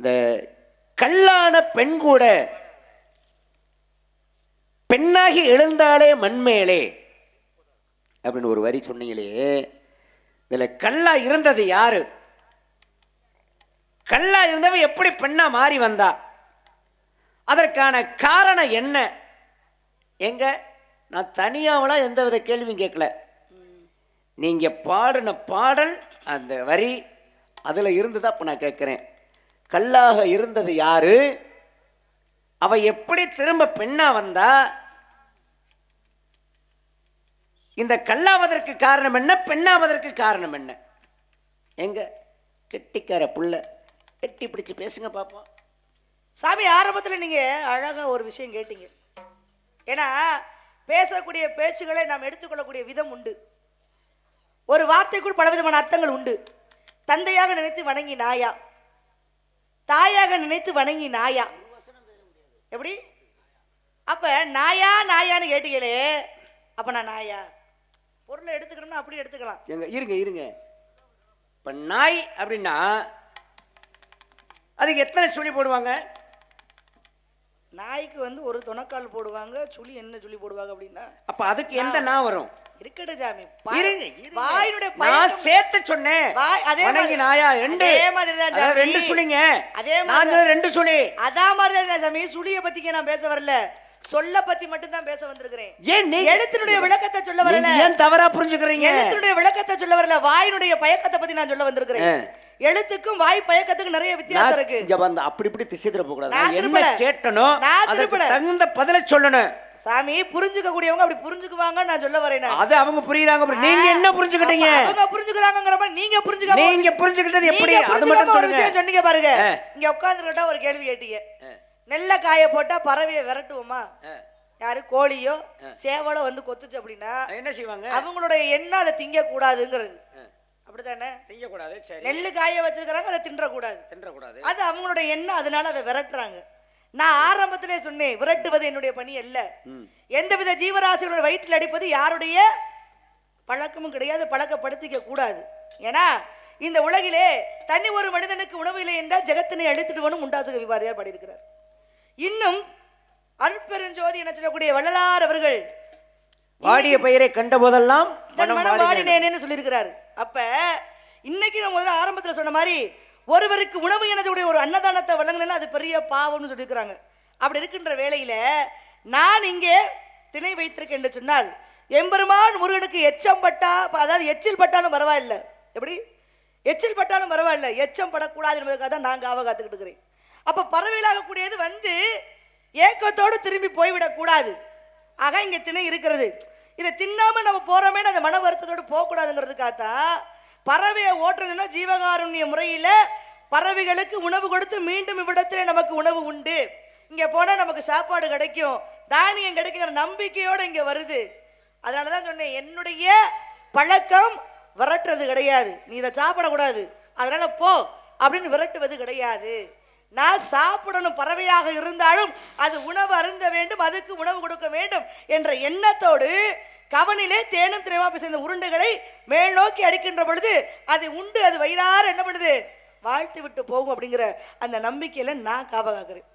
இந்த கல்லான பெண் கூட பெண்ணாகி எழுந்தாலே மண்மேலே அப்படின்னு ஒரு வரி சொன்னீங்களே. இதில் கல்லா இருந்தது யாரு? கல்லா இருந்தவ எப்படி பெண்ணா மாறி வந்தா? அதற்கான காரணம் என்ன? எங்க? நான் தனியாவெல்லாம் எந்த வித கேள்வியும் கேட்கல. நீங்க பாடின பாடல் அந்த வரி அதில் இருந்து தான் இப்போ நான் கேட்குறேன். கல்லாக இருந்தது யாரு? அவ எப்படி திரும்ப பெண்ணா வந்தா? இந்த கல்லாவதற்கு காரணம் என்ன? பெண்ணாவதற்கு காரணம் என்ன? எங்க? கெட்டிக்கார புள்ள. கெட்டி பிடிச்சு பேசுங்க பாப்போம். சாமி ஆரம்பத்தில் நீங்கள் அழகாக ஒரு விஷயம் கேட்டீங்க. ஏன்னா பேசக்கூடிய பேச்சுகளை நாம் எடுத்துக்கொள்ளக்கூடிய விதம் உண்டு. ஒரு வார்த்தைக்குள் பலவிதமான அர்த்தங்கள் உண்டு. தந்தையாக நினைத்து வணங்கி நாயா? தாயாக நினைத்து வணங்கி நாயா. எப்படி? அப்ப நாயா நாயான்னு கேட்டீங்களே அப்ப நான் நாயா. பொருளை எடுத்துக்கணும்னா அப்படி எடுத்துக்கலாம். எங்க இருங்க இருங்க. இப்ப நாய் அப்படின்னா அதுக்கு எத்தனை சுழி போடுவாங்க? நாய்க்கு வந்து ஒரு துணக்கால் போடுவாங்க சுழி என்ன சுழி போடுவாங்க அப்படின்னா அப்ப அதுக்கு எந்த நான் வரும்? இருக்கட்டும் சாமி. இருங்க. வாயினுடைய நான் சேர்த்து சொன்னேன். வாய் அதே மாதிரி- நாயா ரெண்டு. அதே மாதிரி தான். ரெண்டு சுழிங்க அதே மாதிரி ரெண்டு சுழி அதான் மாதிரி தான் சாமி. சுழிய பத்திக்க நான் பேச வரல. சொல்ல பத்தி மட்டும் தான் பேச வந்திருக்கிறேன். ஏன் எழுத்தினுடைய விளக்கத்தை சொல்ல வரல. ஏன் தவறா புரிஞ்சுக்கிறீங்க? எழுத்தினுடைய விளக்கத்தை சொல்ல வரல. வாயினுடைய பயக்கத்தை பத்தி நான் சொல்ல வந்திருக்கிறேன். எழுத்துக்கும் வாய் பயக்கத்துக்கும் நிறைய வித்தியாசம் இருக்கு. இங்க வந்து அப்படி இப்படி திசை திருப்ப கூடாது என்ன அதுக்கு திருப்பல. தகுந்த பதில சொல்லணும். சாமி புரிஞ்சுக்க கூடியவங்க அப்படி புரிஞ்சுக்குவாங்க நான் சொல்ல வரேன். அது அவங்க புரியுறாங்க நீங்க என்ன புரிஞ்சுக்கிட்டீங்க? அவங்க புரிஞ்சுக்கிறாங்கங்கிற மாதிரி நீங்க புரிஞ்சுக்காம ஒரு நீங்க புரிஞ்சுக்கிட்டது எப்படி? அது மட்டும் ஒரு விஷயம் சொன்னீங்க பாருங்க. இங்க உட்கார்ந்துக்கிட்டா ஒரு கேள்வி கேட்டீங்க. நெல்ல காய போட்டா பறவையை விரட்டுவோமா? யாரு? கோழியோ? சேவலோ வந்து கொத்துச்சு அப்படின்னா என்ன செய்வாங்க? அவங்களுடைய எண்ணம் அதை திங்க கூடாதுங்கிறது அப்படித்தானே? சரி. நெல்லு காய வச்சிருக்கிறாங்க அதை தின்றக்கூடாது. தின்றக்கூடாது. அது அவங்களுடைய எண்ணம் அதனால அதை விரட்டுறாங்க. நான் ஆரம்பத்திலே சொன்னேன் விரட்டுவது என்னுடைய பணி அல்ல. எந்தவித ஜீவராசிகளோட வயிற்றில் அடிப்பது யாருடைய பழக்கமும் கிடையாது பழக்கப்படுத்திக்க கூடாது. ஏன்னா இந்த உலகிலே தனி ஒரு மனிதனுக்கு உணவு இல்லை என்றால் ஜெகத்தினை அழித்திடுவனும் உண்டாசக விவாதியார் பாடியிருக்கிறார். இன்னும் அருட்பெருஞ்சோதி என சொல்லக்கூடிய வள்ளலார் அவர்கள் வாடிய பயிரை கண்ட போதெல்லாம். வாடினேனேன்னு சொல்லியிருக்கிறாரு. அப்ப இன்னைக்கு நான் முதல்ல ஆரம்பத்தில் சொன்ன மாதிரி ஒருவருக்கு உணவு எனதுடைய ஒரு அன்னதானத்தை வழங்கினா அது பெரிய பாவம்னு சொல்லியிருக்கிறாங்க. அப்படி இருக்கின்ற வேளையில நான் இங்கே திணை வைத்திருக்கேன் என்று சொன்னால் எம்பெருமான் முருகனுக்கு எச்சம் பட்டா அதாவது எச்சில் பட்டாலும் பரவாயில்ல. எப்படி? எச்சில் பட்டாலும் பரவாயில்ல. எச்சம் படக்கூடாது என்பதற்காக தான் நான் காவ காத்துக்கிட்டு இருக்கிறேன். அப்போ பறவைகளாகக்கூடியது வந்து ஏக்கத்தோடு திரும்பி போய்விடக்கூடாது. ஆக இங்கே திணை இருக்கிறது. இதை தின்னாமல் நம்ம போகிறோமே அந்த மன வருத்தத்தோடு போகக்கூடாதுங்கிறதுக்காகத்தான் பறவையை ஓட்டுறதுன்னா ஜீவகாருண்ய முறையில் பறவைகளுக்கு உணவு கொடுத்து மீண்டும் இவ்விடத்திலே நமக்கு உணவு உண்டு. இங்கே போனால் நமக்கு சாப்பாடு கிடைக்கும் தானியம் கிடைக்குங்கிற நம்பிக்கையோடு இங்கே வருது. அதனால தான் சொன்னேன் என்னுடைய பழக்கம் விரட்டுறது கிடையாது. நீ இதை சாப்பிடக்கூடாது. அதனால் போ அப்படின்னு விரட்டுவது கிடையாது. நான் சாப்பிடணும் பறவையாக இருந்தாலும் அது உணவு அருந்த வேண்டும் அதுக்கு உணவு கொடுக்க வேண்டும் என்ற எண்ணத்தோடு கவனிலே தேனும் திரைவாப்பு சேர்ந்த உருண்டைகளை மேல் நோக்கி அடிக்கின்ற பொழுது அது உண்டு அது வயிறார என்ன பண்ணுது? வாழ்த்து விட்டு போகும் அப்படிங்கிற அந்த நம்பிக்கையில நான் காவகாக்கிறேன்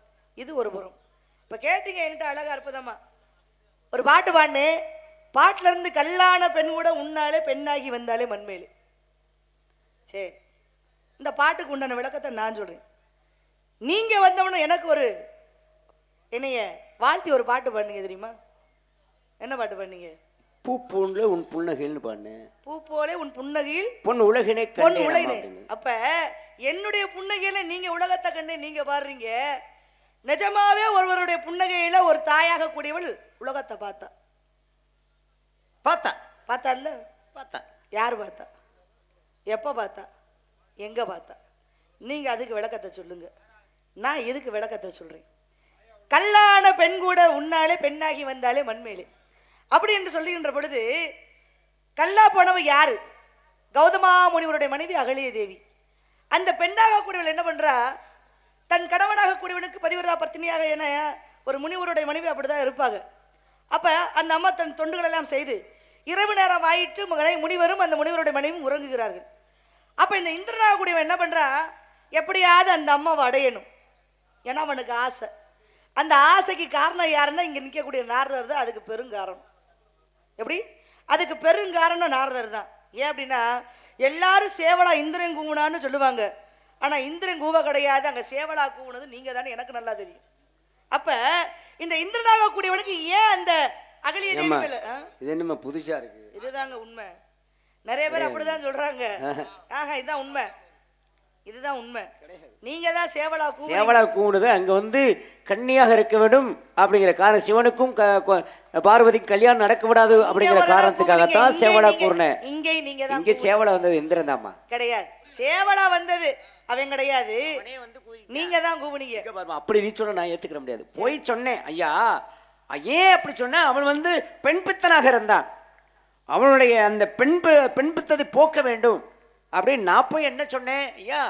இது ஒரு புறம். இப்போ கேட்டீங்க என்கிட்ட அழகா அற்புதமா. ஒரு பாட்டு பாடினே பாட்டுல இருந்து கல்லான பெண் கூட உன்னாலே பெண்ணாகி வந்தாலே மண்மேலே. சரி இந்த பாட்டுக்கு உண்டான விளக்கத்தை நான் சொல்றேன். நீங்க வந்தவொடனே எனக்கு ஒரு என்னைய வாழ்த்தி ஒரு பாட்டு பண்ணுங்க தெரியுமா? என்ன பாட்டு பண்ணீங்க பூ பூண்ல உன் புன்னகைன்னு பாடு பூ போலே உன் புன்னகையில் பொன் உலகினை பொன் உலகினே. அப்ப என்னுடைய புன்னகையில நீங்க உலகத்தை கண்டு நீங்க பாடுறீங்க. நிஜமாவே ஒருவருடைய புன்னகையில ஒரு தாயாக கூடியவள் உலகத்தை பார்த்தா. பார்த்தா? பார்த்தா இல்ல பார்த்தா. யார் பார்த்தா? எப்போ பார்த்தா? எங்கே பார்த்தா? நீங்கள் அதுக்கு விளக்கத்தை சொல்லுங்க. நான் எதுக்கு விளக்கத்தை சொல்கிறேன் கல்லான பெண் கூட உன்னாலே பெண்ணாகி வந்தாலே மண்மேலே. அப்படி என்று சொல்லுகின்ற பொழுது கல்லா போனவ யாரு? கௌதமா முனிவருடைய மனைவி அகலிய தேவி. அந்த பெண்ணாக கூடியவள் என்ன பண்ணுறா தன் கணவனாக கூடியவனுக்கு பதிவிரதா பத்தினியாக என ஒரு முனிவருடைய மனைவி அப்படிதான் இருப்பாங்க. அப்போ அந்த அம்மா தன் தொண்டுகள் எல்லாம் செய்து இரவு நேரம் ஆயிட்டு முனிவரும் அந்த முனிவருடைய மனைவியும் உறங்குகிறார்கள். அப்போ இந்த இந்திரனாக கூடியவன் என்ன பண்ணுறா எப்படியாவது அந்த அம்மாவை அடையணும். ஏன்னா அவனுக்கு ஆசை. அந்த ஆசைக்கு காரணம் யாருன்னா இங்கே நிற்கக்கூடிய நாரதர் தான் அதுக்கு பெருங்காரணம். எப்படி? அதுக்கு பெருங்காரணம் நாரதர் தான். ஏன் அப்படின்னா எல்லாரும் சேவலா இந்திரன் கூவுனான்னு சொல்லுவாங்க. ஆனால் இந்திரன் கூவ கிடையாது. அங்கே சேவலா கூவுனது நீங்கள் தானே. எனக்கு நல்லா தெரியும். அப்போ இந்த இந்திரனாக கூடியவனுக்கு ஏன் அந்த அகலிய? இது புதுசா இருக்கு? இதுதாங்க உண்மை. நிறைய பேர் அப்படிதான் சொல்றாங்க. ஆஹா இதுதான் உண்மை. இதுதான் உண்மை. நீங்க தான் சேவலா சேவலா கூடுது அங்க வந்து கன்னியாக இருக்க வேண்டும் அப்படிங்கிற காரணம். சிவனுக்கும் பார்வதிக்கு கல்யாணம் நடக்க விடாது அப்படிங்கிற காரணத்துக்காகத்தான் சேவலா கூறினேன் இங்கே நீங்க தான் இங்க சேவலா வந்தது இந்திரன் தாம்மா கிடையாது. சேவலா வந்தது அவன் கிடையாது. நீங்க தான் கூவுனீங்க. அப்படி நீ சொன்ன நான் ஏத்துக்கிற முடியாது. போய் சொன்னேன் ஐயா. ஏன் அப்படி சொன்னேன் அவன் வந்து பெண் பித்தனாக இருந்தான். அவனுடைய அந்த பெண் பெண் பித்ததை போக்க வேண்டும். அப்படின்னு நான் போய் என்ன சொன்னேன்? ஐயா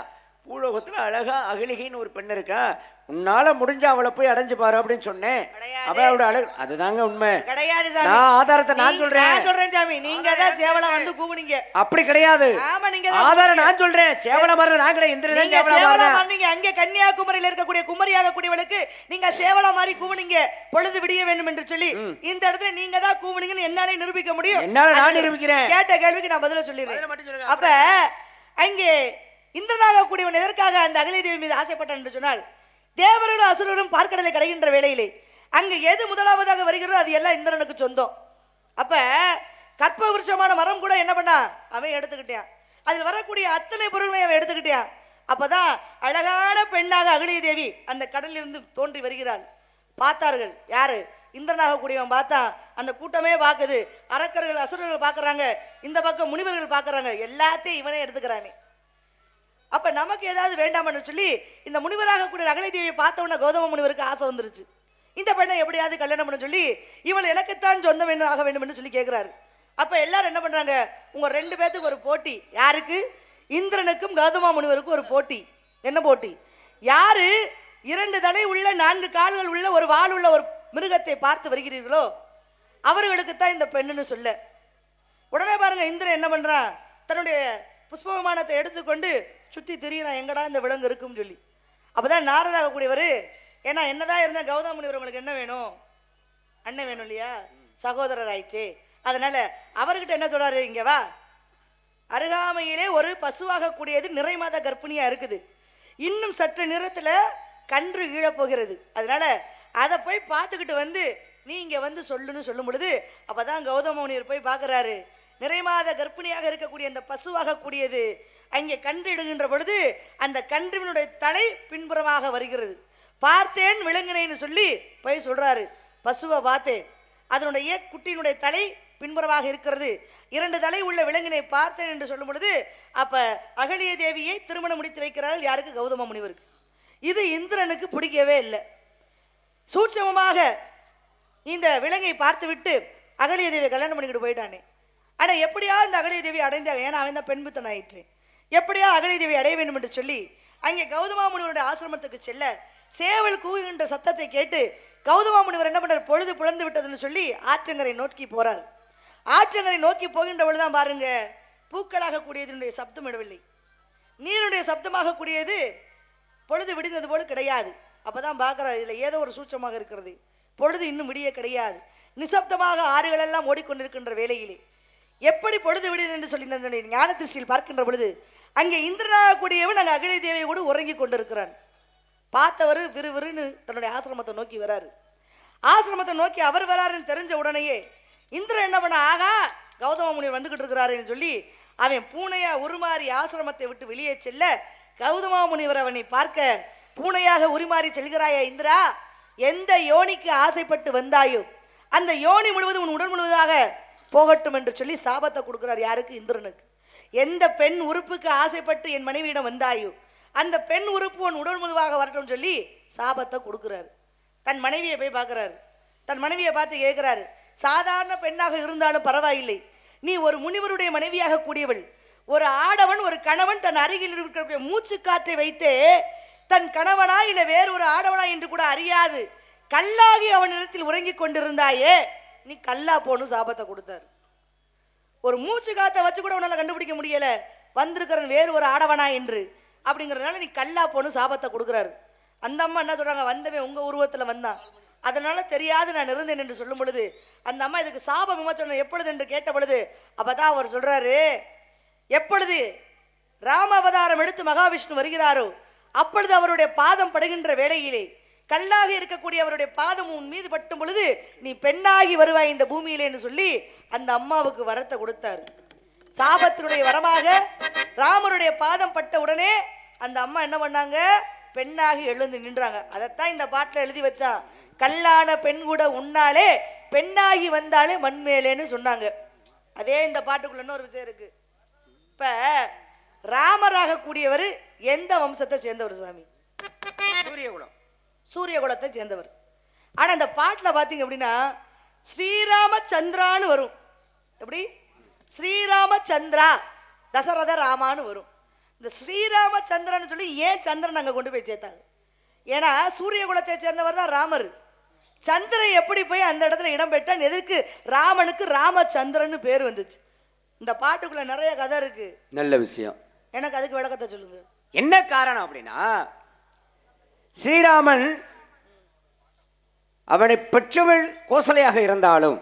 பூலோகத்தில் அழகா அகலிகைன்னு ஒரு பெண் இருக்கா? உன்னால முடிஞ்ச அவளை போய் அடைஞ்சு பாரு அப்படின்னு சொன்னேன். அவளோட அழகு அதுதாங்க உண்மை. கிடையாது நான் ஆதாரத்தை நான் சொல்றேன். சொல்றேன் சாமி. நீங்க தான் சேவலா வந்து கூவுனீங்க. அப்படி கிடையாது. ஆமா நீங்க ஆதாரம் நான் சொல்றேன். சேவல மரம் நான் கிடையாது. இந்திரன் நீங்க சேவலா. மாறினீங்க. அங்கே கன்னியாகுமரியில இருக்கக்கூடிய குமரியாக கூடியவளுக்கு நீங்க சேவலா மாதிரி கூவுனீங்க. பொழுது விடிய வேண்டும் என்று சொல்லி இந்த இடத்துல நீங்க தான் கூவுனீங்கன்னு என்னால நிரூபிக்க முடியும். என்னால நான் நிரூபிக்கிறேன். கேட்ட கேள்விக்கு நான் பதில சொல்லிடுறேன். மட்டும் சொல்லுங்க. அப்ப அங்கே இந்திரனாக கூடியவன் எதற்காக அந்த அகலிய தேவி மீது ஆசைப்பட்டான் என்று சொன்னால் தேவர்களும் அசுரர்களும் பார்க்கடலை கடைகின்ற வேளையிலே அங்கே எது முதலாவதாக வருகிறதோ அது எல்லாம் இந்திரனுக்கு சொந்தம். அப்ப கற்ப விருஷமான மரம் கூட என்ன பண்ணா? அவன் எடுத்துக்கிட்டான் அதில் வரக்கூடிய அத்தனை பொருள்களையும் அவன் எடுத்துக்கிட்டான் அப்பதான் அழகான பெண்ணாக அகலிய தேவி அந்த கடலிலிருந்து தோன்றி வருகிறாள். பார்த்தார்கள். யாரு? இந்திரனாக கூடியவன் பார்த்தான் அந்த கூட்டமே பார்க்குது. அரக்கர்கள் அசுரர்கள் பார்க்குறாங்க. இந்த பக்கம் முனிவர்கள் பார்க்குறாங்க. எல்லாத்தையும் இவனே எடுத்துக்கிறானே. அப்போ நமக்கு ஏதாவது வேண்டாமன்னு சொல்லி இந்த முனிவராக கூட அகலை தேவியை பார்த்த கௌதம முனிவருக்கு ஆசை வந்துருச்சு. இந்த பெண்ணை எப்படியாவது கல்யாணம் பண்ண சொல்லி இவள் எனக்குத்தான் சொந்தம் வேணும் ஆக வேண்டும்னு சொல்லி கேட்குறாரு அப்போ எல்லாரும் என்ன பண்ணுறாங்க உங்கள் ரெண்டு பேத்துக்கு ஒரு போட்டி. யாருக்கு? இந்திரனுக்கும் கௌதம முனிவருக்கும் ஒரு போட்டி. என்ன போட்டி? யாரு இரண்டு தலை உள்ள நான்கு கால்கள் உள்ள ஒரு வால் உள்ள ஒரு மிருகத்தை பார்த்து வருகிறீர்களோ அவர்களுக்கு தான் இந்த பெண்ணுன்னு சொல்ல. உடனே பாருங்க இந்திரன் என்ன பண்றான்? தன்னுடைய புஷ்ப விமானத்தை எடுத்துக்கொண்டு சுற்றி திரியிறான் எங்கடா இந்த விலங்கு இருக்கும்னு சொல்லி. அப்பதான் நாரதாக கூடியவர் ஏன்னா என்னதான் இருந்தால் கௌதம் முனிவர் உங்களுக்கு என்ன வேணும்? அண்ணன் வேணும் இல்லையா? சகோதரர் ஆயிடுச்சு. அதனால் அவர்கிட்ட என்ன சொல்கிறாரு இங்கே வா. அருகாமையிலே ஒரு பசுவாக கூடியது நிறைமாத கர்ப்பிணியாக இருக்குது. இன்னும் சற்று நிறத்தில் கன்று ஈழப் போகிறது அதை போய் பார்த்துக்கிட்டு வந்து நீ இங்கே வந்து சொல்லுன்னு சொல்லும் பொழுது அப்பதான் கௌதம முனிவர் போய் பார்க்குறாரு. நிறைமாத கர்ப்பிணியாக இருக்கக்கூடிய அந்த பசுவாக கூடியது அங்கே கன்று இடுகின்ற பொழுது அந்த கன்றுவினுடைய தலை பின்புறமாக வருகிறது. பார்த்தேன் விலங்கினேன்னு சொல்லி போய் சொல்கிறாரு பசுவை பார்த்தேன். அதனுடைய குட்டியினுடைய தலை பின்புறமாக இருக்கிறது. இரண்டு தலை உள்ள விலங்கினை பார்த்தேன் என்று சொல்லும் பொழுது அப்போ அகலிய தேவியை திருமணம் முடித்து வைக்கிறார்கள். யாருக்கு? கௌதம முனிவருக்கு. இது இந்திரனுக்கு பிடிக்கவே இல்லை. சூட்சமமாக இந்த விலங்கை பார்த்துவிட்டு அகலிய தேவியை கல்யாணம் பண்ணிக்கிட்டு போயிட்டானே. ஆனால் எப்படியாவது இந்த அகலிய தேவி அடைந்தாங்க ஏன்னா அவன் தான் பெண்புத்தன் ஆயிற்று எப்படியா அகலிய தேவி அடைய வேண்டும் என்று சொல்லி அங்கே கௌதமா முனிவருடைய ஆசிரமத்துக்கு செல்ல சேவல் கூவுகின்ற சத்தத்தை கேட்டு கௌதமா முனிவர் என்ன பண்ணுறார் பொழுது புலர்ந்து விட்டதுன்னு சொல்லி ஆற்றங்கரை நோக்கி போகிறார் ஆற்றங்கரை நோக்கி போகின்ற பொழுதுதான் பாருங்க பூக்களாக கூடியதனுடைய சப்தம் இடவில்லை நீருடைய சப்தமாக கூடியது பொழுது விடிந்தது போல் கிடையாது. அப்போ தான் பார்க்குறாரு இதில் ஏதோ ஒரு சூட்சமாக இருக்கிறது. பொழுது இன்னும் விடிய கிடையாது. நிசப்தமாக ஆறுகளெல்லாம் ஓடிக்கொண்டிருக்கின்ற வேலையிலே எப்படி பொழுது விடுது என்று சொல்லி ஞானத்திருஷ்டியில் ஞான திருஷ்டியில் பார்க்கின்ற பொழுது அங்கே இந்திரனாகக்கூடியவன் அங்கே அங்கே அகில கூட உறங்கி கொண்டிருக்கிறான். பார்த்தவர் விறுவிறுன்னு தன்னுடைய ஆசிரமத்தை நோக்கி வராரு. ஆசிரமத்தை நோக்கி அவர் வராருன்னு தெரிஞ்ச உடனேயே இந்திரன் என்ன பண்ண ஆகா கௌதம முனிவர் வந்துகிட்டு இருக்கிறாருன்னு சொல்லி அவன் பூனையா உருமாறி ஆசிரமத்தை விட்டு வெளியே செல்ல கௌதம முனிவர் அவனை பார்க்க பூனையாக உருமாறி செல்கிறாயா இந்திரா? எந்த யோனிக்கு ஆசைப்பட்டு வந்தாயோ அந்த யோனி முழுவதும் உன் உடல் முழுவதாக போகட்டும் என்று சொல்லி சாபத்தை கொடுக்குறார் யாருக்கு? இந்திரனுக்கு. எந்த பெண் உறுப்புக்கு ஆசைப்பட்டு என் மனைவியிடம் வந்தாயோ அந்த பெண் உறுப்பு உன் உடல் முழுவாக வரட்டும் சொல்லி சாபத்தை கொடுக்குறாரு. தன் மனைவியை போய் பார்க்குறாரு. தன் மனைவியை பார்த்து கேட்குறாரு சாதாரண பெண்ணாக இருந்தாலும் பரவாயில்லை. நீ ஒரு முனிவருடைய மனைவியாக கூடியவள். ஒரு ஆடவன் ஒரு கணவன் தன் அருகில் இருக்கிற மூச்சு காற்றை வைத்து தன் கணவனா இல்லை வேறொரு ஆடவனா என்று கூட அறியாது. கல்லாகி அவனிடத்தில் உறங்கிக் கொண்டிருந்தாயே நீ கல்லா போன்னு சாபத்தை கொடுத்தாரு. ஒரு மூச்சு காத்த வச்சு கூட உன்னால கண்டுபிடிக்க முடியல. வந்திருக்கிறன் வேறு ஒரு ஆடவனா என்று. அப்படிங்கிறதுனால நீ கல்லா போன்னு சாபத்தை கொடுக்குறாரு. அந்த அம்மா என்ன சொல்றாங்க? வந்தவன் உங்க உருவத்துல வந்தான். அதனால தெரியாது நான் இருந்தேன் என்று சொல்லும் பொழுது அந்த அம்மா இதுக்கு சாபம் விமோச்சனம் எப்பொழுது என்று கேட்ட பொழுது அப்பதான் அவர் சொல்றாரு எப்பொழுது ராம அவதாரம் எடுத்து மகாவிஷ்ணு வருகிறாரோ அப்பொழுது அவருடைய பாதம் படுகின்ற வேளையிலே கல்லாக இருக்கக்கூடிய அவருடைய பாதம் உன் மீது பட்டும் பொழுது நீ பெண்ணாகி வருவாய் இந்த பூமியிலேன்னு சொல்லி அந்த அம்மாவுக்கு வரத்தை கொடுத்தார். சாபத்தினுடைய வரமாக ராமருடைய பாதம் பட்ட உடனே அந்த அம்மா என்ன பண்ணாங்க? பெண்ணாகி எழுந்து நின்றாங்க. அதைத்தான் இந்த பாட்டில் எழுதி வச்சான். கல்லான பெண் கூட உன்னாலே பெண்ணாகி வந்தாலே மண்மேலேன்னு சொன்னாங்க. அதே இந்த பாட்டுக்குள்ள இன்னொரு விஷயம் இருக்கு. இப்ப ராமராக கூடியவர் எந்த வம்சத்தை சேர்ந்தவர் சாமி? சூரியகுலம் சூரிய குலத்தை சேர்ந்தவர். ஆனா இந்த பாட்டுல பாத்தீங்க அப்படின்னா ஸ்ரீராமச்சந்திரான்னு வரும். எப்படி? ஸ்ரீராமச்சந்திரா தசரத ராமான்னு வரும். இந்த ஸ்ரீராமச்சந்திரன்னு சொல்லி ஏன் சந்திரன் அங்க கொண்டு போய் சேர்த்தாங்க? ஏன்னா சூரிய குலத்தை சேர்ந்தவர் தான் ராமர். சந்திரன் எப்படி போய் அந்த இடத்துல இடம் பெற்றான்? எதற்கு? ராமனுக்கு ராமச்சந்திரன்னு பேர் வந்துச்சு. இந்த பாட்டுக்குள்ள நிறைய கதை இருக்கு. நல்ல விஷயம். எனக்கு அதுக்கு விளக்கத்தை சொல்லுங்க. என்ன காரணம் அப்படின்னா ஸ்ரீராமன் அவனை பெற்றவள் கோசலையாக இருந்தாலும்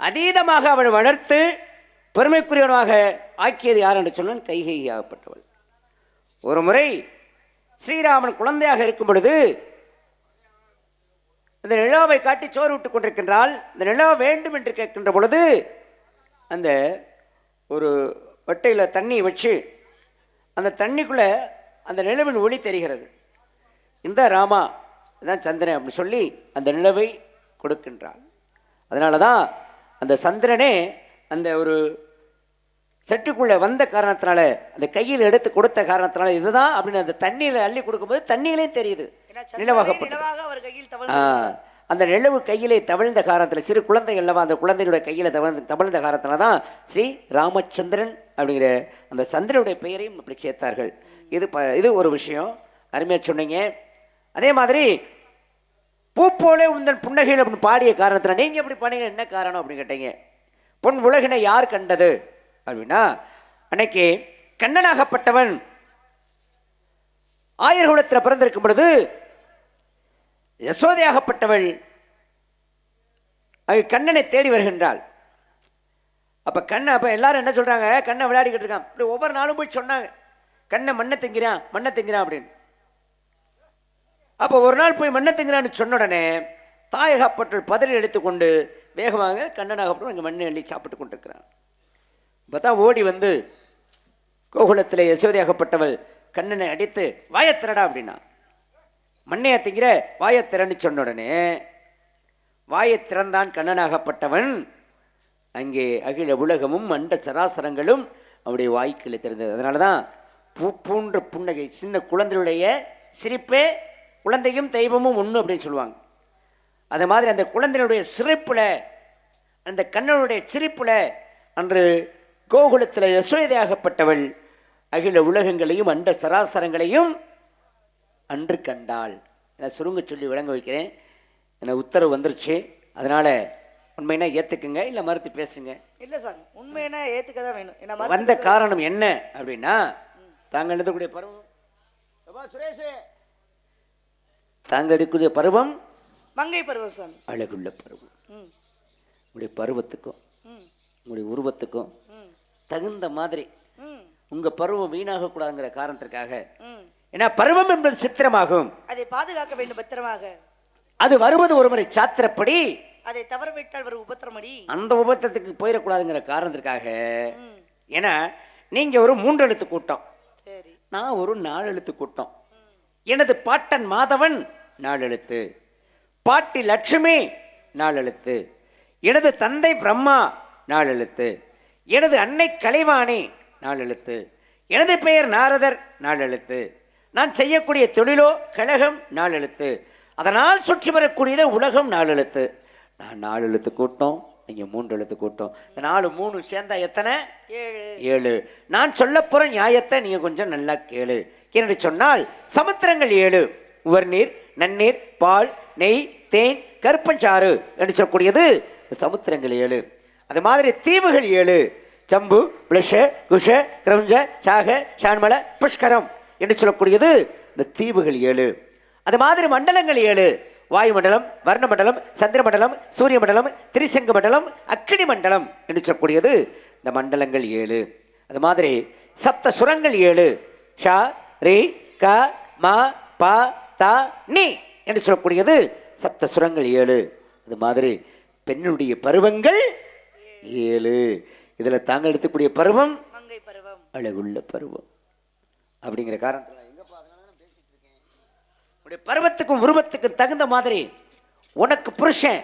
அதீதமாக அவன் வளர்த்து பெருமைக்குரியவனாக ஆக்கியது யார் என்று சொன்னால் கைகையாகப்பட்டவள் ஒரு முறை ஸ்ரீராமன் குழந்தையாக இருக்கும் பொழுது அந்த நிலாவை காட்டி சோறு விட்டு கொண்டிருக்கின்றால் இந்த நிலா வேண்டும் என்று கேட்கின்ற பொழுது அந்த ஒரு வட்டையில் தண்ணி வச்சு அந்த தண்ணிக்குள்ளே அந்த நிலவின் ஒளி தெரிகிறது. இந்த ராமா இதான் சந்திரன் அப்படின்னு சொல்லி அந்த நிலவை கொடுக்கின்றாள் அதனால தான் அந்த சந்திரனே அந்த ஒரு செட்டுக்குள்ளே வந்த காரணத்தினால அந்த கையில் எடுத்து கொடுத்த காரணத்தினால இதுதான் அப்படின்னு அந்த தண்ணியில் அள்ளி கொடுக்கும்போது தண்ணியிலையும் தெரியுது. ஏன்னா சந்திரனே நிலவாகப்பட்டது. நிலவாக அவர் கையில் ஆ, தவழ்ந்து அந்த நிலவு கையிலே தவழ்ந்த காரணத்தில் சிறு குழந்தை அல்லவா அந்த குழந்தையுடைய கையில் தவழ்ந்த தவழ்ந்த காரணத்தில் தான் ஸ்ரீ ராமச்சந்திரன் அப்படிங்கிற அந்த சந்திரனுடைய பெயரையும் அப்படி சேர்த்தார்கள். இது ப இது ஒரு விஷயம். அருமையாக சொன்னீங்க. அதே மாதிரி பூ போலே உந்தன் புன்னகையில் அப்படின்னு பாடிய காரணத்தில் நீங்கள் எப்படி பண்ணீங்க என்ன காரணம்? அப்படின்னு கேட்டீங்க. பொன் உலகினை யார் கண்டது? அப்படின்னா அன்னைக்கு கண்ணனாகப்பட்டவன் ஆயர்குலத்தில் பிறந்திருக்கும் பொழுது யசோதையாகப்பட்டவள் அவள் கண்ணனை தேடி வருகின்றாள். அப்போ கண்ணை அப்போ எல்லாரும் என்ன சொல்கிறாங்க கண்ணை விளையாடிக்கிட்டு இருக்கான். இப்படி ஒவ்வொரு நாளும் போய் சொன்னாங்க. கண்ணை மண்ணை திங்கிறான் மண்ணை திங்கிறான் அப்படின்னு. அப்போ ஒரு நாள் போய் மண்ணை திங்கிறான்னு சொன்ன உடனே தாயகப்பட்டல் பதறி எடுத்துக்கொண்டு வேகமாக கண்ணனாகப்பட்டவன் அங்கே மண்ணை அள்ளி சாப்பிட்டு கொண்டிருக்கிறான். பார்த்தா ஓடி வந்து கோகுலத்தில் யசோதையாகப்பட்டவள் கண்ணனை அடித்து வாயத்திரடா அப்படின்னா. மண்ணைய திங்கிற? வாயத்திறன்னு சொன்ன உடனே வாயை திறந்தான் கண்ணனாகப்பட்டவன். அங்கே அகில உலகமும் அண்ட சராசரங்களும் அவருடைய வாய்க்குள்ளே திறந்தது. அதனால தான் பூ பூன்ற புன்னகை சின்ன குழந்தையுடைய சிரிப்பே குழந்தையும் தெய்வமும் ஒன்று அப்படின்னு சொல்லுவாங்க. அது மாதிரி அந்த குழந்தையுடைய சிரிப்பில் அந்த கண்ணனுடைய சிரிப்பில் அன்று கோகுலத்தில் யசோதையாகப்பட்டவள் அகில உலகங்களையும் அண்ட சராசரங்களையும் அன்று கண்டாள். என சுருங்க சொல்லி விளங்க வைக்கிறேன். எனக்கு உத்தரவு வந்துருச்சு. அதனால் உண்மைனா ஏற்றுக்குங்க இல்லை மறுத்து பேசுங்க. இல்ல சார் உண்மையான ஏத்துக்க தான் வேணும். என்ன வந்த காரணம் என்ன அப்படின்னா தாங்கள் எழுதக்கூடிய பருவம். சுரேஷு! தாங்கள் எடுக்கக்கூடிய பருவம் மங்கை பருவம் சாமி. அழகுள்ள பருவம். ம். உங்களுடைய பருவத்துக்கும் உங்களுடைய உருவத்துக்கும் தகுந்த மாதிரி உங்கள் பருவம் வீணாகக்கூடாதுங்கிற காரணத்திற்காக ம். ஏன்னா பருவம் என்பது சித்திரமாகும். அதை பாதுகாக்க வேண்டும் பத்திரமாக. அது வருவது ஒருமுறை சாத்திரப்படி அதை தவறவிட்டால் வரும் உபத்திரமடி. அந்த உபத்திரத்துக்கு போயிடக்கூடாதுங்கிற காரணத்திற்காக ஏன்னா நீங்கள் ஒரு மூன்று எழுத்து கூட்டம். சரி. நான் ஒரு நாலு எழுத்து கூட்டம். எனது பாட்டன் மாதவன் நாலு எழுத்து பாட்டி லட்சுமி நாலு எழுத்து எனது தந்தை பிரம்மா நாலு எழுத்து எனது அன்னை கலைவாணி நாலு எழுத்து எனது பெயர் நாரதர் நாலு எழுத்து நான் செய்யக்கூடிய தொழிலோ கழகம் நாலு எழுத்து அதனால் சுற்றி வரக்கூடியது உலகம் நாலு எழுத்து நான் நாலு எழுத்து கூட்டம் நீங்கள் மூன்று எழுத்து கூட்டம். இந்த நாலு மூணு சேர்ந்தா எத்தனை? ஏழு. ஏழு. நான் சொல்லப் போற நியாயத்தை நீங்க கொஞ்சம் நல்லா கேளு. என்று சொன்னால் சமுத்திரங்கள் ஏழு. உவர்நீர் நன்னீர் பால் நெய் தேன் கருப்பஞ்சாறு என்று சொல்லக்கூடியது சமுத்திரங்கள் ஏழு. அது மாதிரி தீவுகள் ஏழு. சம்பு பிளஷ குஷ கிரௌஞ்ச சாக சான்மல புஷ்கரம் என்று சொல்லக்கூடியது இந்த தீவுகள் ஏழு. அது மாதிரி மண்டலங்கள் ஏழு. வாயுமண்டலம் வர்ணமண்டலம் சந்திரமண்டலம் சூரிய மண்டலம் திரிசங்க மண்டலம் அக்னி மண்டலம் என்று சொல்லக்கூடியது இந்த மண்டலங்கள் ஏழு. அது மாதிரி சப்த சுரங்கள் ஏழு. ஷா ரே க மா ப த நீ என்று சொல்லக்கூடியது சப்த சுரங்கள் ஏழு. அது மாதிரி பெண்ணுடைய பருவங்கள் ஏழு. இதில் தாங்கள் எடுத்துக்கூடிய பருவம் அழகுள்ள பருவம். அப்படிங்கிற காரணத்தில் உன்னுடைய பருவத்துக்கும் உருவத்துக்கும் தகுந்த மாதிரி உனக்கு புருஷன்.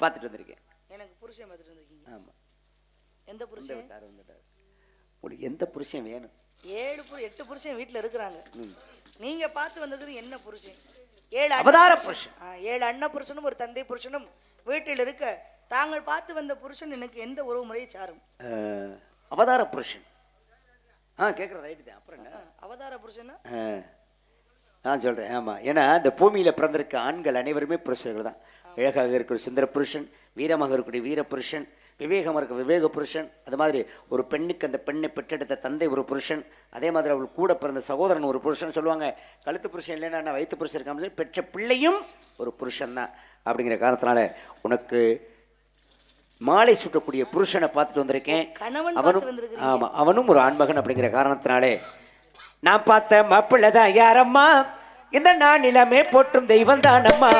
பார்த்துட்டு வந்திருக்கேன். எனக்கு புருஷன் பார்த்துட்டு இருந்திருக்கீங்க ஆமாம் எந்த புருஷன்? உங்களுக்கு எந்த புருஷன் வேணும்? ஏழு எட்டு புருஷன் வீட்டில் இருக்கிறாங்க. நீங்க பார்த்து வந்திருக்கிறது என்ன புருஷன்? ஏழு அவதார புருஷன். ஏழு அண்ண புருஷனும் ஒரு தந்தை புருஷனும் வீட்டில் இருக்க தாங்கள் பார்த்து வந்த புருஷன் எனக்கு எந்த உறவு முறையை சாரும்? அவதார புருஷன். ஆ கேட்குற ரைட்டு தான். அப்புறம் என்ன? அவதார புருஷனா? நான் சொல்கிறேன் ஆமாம் ஏன்னா இந்த பூமியில் பிறந்திருக்க ஆண்கள் அனைவருமே புருஷர்கள் தான். அழகாக இருக்கிற சுந்தர புருஷன் வீரமாக இருக்கக்கூடிய வீர புருஷன் விவேகமாக இருக்க விவேக புருஷன். அது மாதிரி ஒரு பெண்ணுக்கு அந்த பெண்ணை பெற்றெடுத்த தந்தை ஒரு புருஷன். அதே மாதிரி அவள் கூட பிறந்த சகோதரன் ஒரு புருஷன் சொல்லுவாங்க. கழுத்து புருஷன் இல்லைன்னா நான் வயிற்று புருஷன் இருக்காம சொல்லி பெற்ற பிள்ளையும் ஒரு புருஷன் தான் அப்படிங்கிற காரணத்தினால உனக்கு மாலை சுட்டக்கூடிய புருஷனை பார்த்துட்டு வந்திருக்கேன். அவனும் பார்த்து வந்திருக்கிறீங்க. ஆமா அவனும் ஒரு ஆண்மகன் அப்படிங்கிற காரணத்தினாலே நான் பார்த்த மாப்பிள்ளை தான் யாரம்மா? இந்த நான் நிலமே போட்டும் தெய்வம் தானம்மா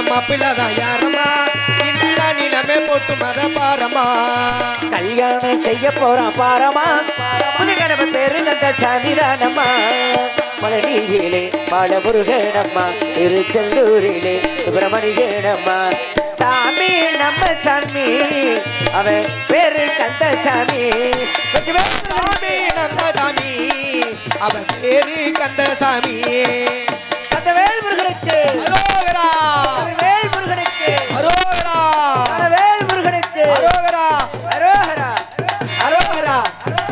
மாப்பிள்ளதான் யாரம்மா? இந்த நிலமே போட்டு மத பாரம்மா. கல்யாணம் செய்ய போறான் பாரமா புலிகடம பேரு கந்த சாமி தானம்மா பழனியிலே பாலமுருகனம்மா திருச்செந்தூரிலே சுப்பிரமணியனம்மா. சாமி நம்ம சாமி அவன் பேரு கந்த சாமி. சாமி நம்ம சாமி அவன் பேரு கந்தசாமி அந்த வேல்முருகனுக்கு அரோகரா. வேல்முருகனுக்கு அரோகரா. வேல்முருகனுக்கு அரோகரா. அரோகரா. அரோகரா.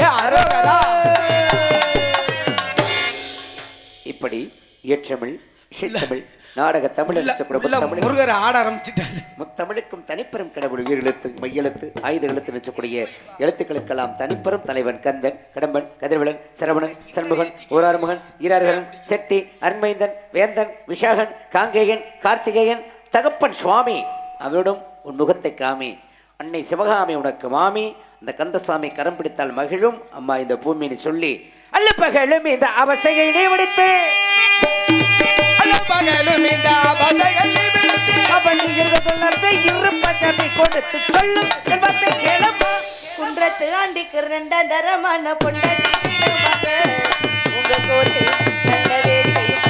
ஏ அரோகரா. இப்படி இயற்றமிழ் இசைத்தமிழ் நாடக தமிழ் தமிழ். முருகர் ஆட ஆரம்பிச்சிட்டாரு. முத்தமிழுக்கும் தனிப்பெரும் கடவுள் உயிரெழுத்து மையெழுத்து ஆயுத எழுத்து நிச்சக்கூடிய எழுத்துக்களுக்கெல்லாம் தனிப்பெரும் தலைவன் கந்தன் கடம்பன் கதிர்வலன் சரவணன் சண்முகன் ஊராறுமுகன் ஈராறுகன் செட்டி அன்மைந்தன் வேந்தன் விஷாகன் காங்கேயன் கார்த்திகேயன் தகப்பன் சுவாமி. அவரிடம் உன் முகத்தை காமி. அன்னை சிவகாமி உனக்கு மாமி. அந்த கந்தசாமி கரம் பிடித்தால் மகிழும். அம்மா இந்த பூமின்னு சொல்லி அல்ல பகலும் இந்த அவசையை நீவடித்து அல்ல பகலும் இந்த பசைகள் விழுந்து அவன் இருபதுள்ளத்தை இருப்பச்சமை கொடுத்து சொல்லும் குன்றத்து ஆண்டிக்கு தரமான வீடுவாங்க. உங்க கோட்டை நல்ல வேட்டையும்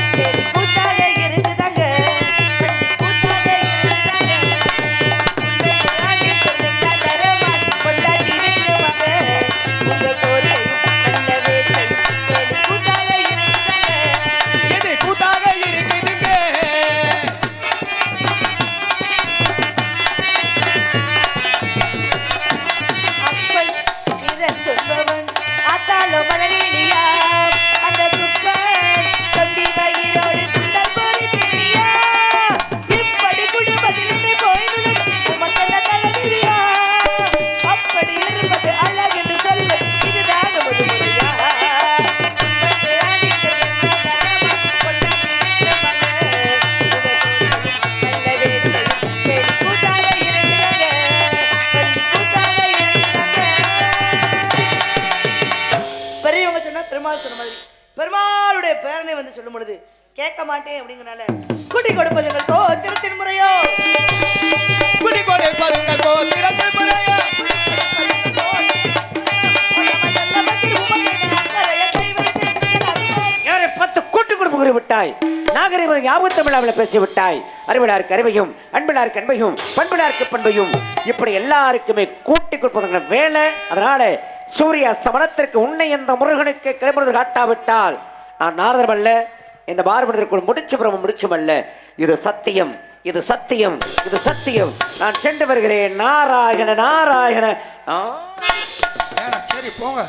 கேட்க மாட்டேன் அப்படிங்கறனால குடி கொடுப்பதுங்கள் கோத்திரத்தின் முறையோ குடி கொடுப்பதுங்கள் கோத்திரத்தில் முறையா யாரை பத்து கூட்டு குடும்ப கூறி விட்டாய்? நாகரிகம் ஞாபகத்தமிழாவில் பேசி விட்டாய் அறிவிழாருக்கு அறிவையும் அன்பிலாருக்கு அன்பையும் பண்பிலாருக்கு பண்பையும் இப்படி எல்லாருக்குமே கூட்டி கொடுப்பதுங்கிற வேலை. அதனால சூரிய சமணத்திற்கு உன்னை இந்த முருகனுக்கு கிளம்புறது காட்டாவிட்டால் நான் நாரதம் அல்ல. இந்த பார்வனத்திற்குள் முடிச்சு பிரமம் முடிச்சும் அல்ல இது சத்தியம் இது சத்தியம் இது சத்தியம். நான் சென்று வருகிறேன். நாராயண நாராயண. சரி போங்க.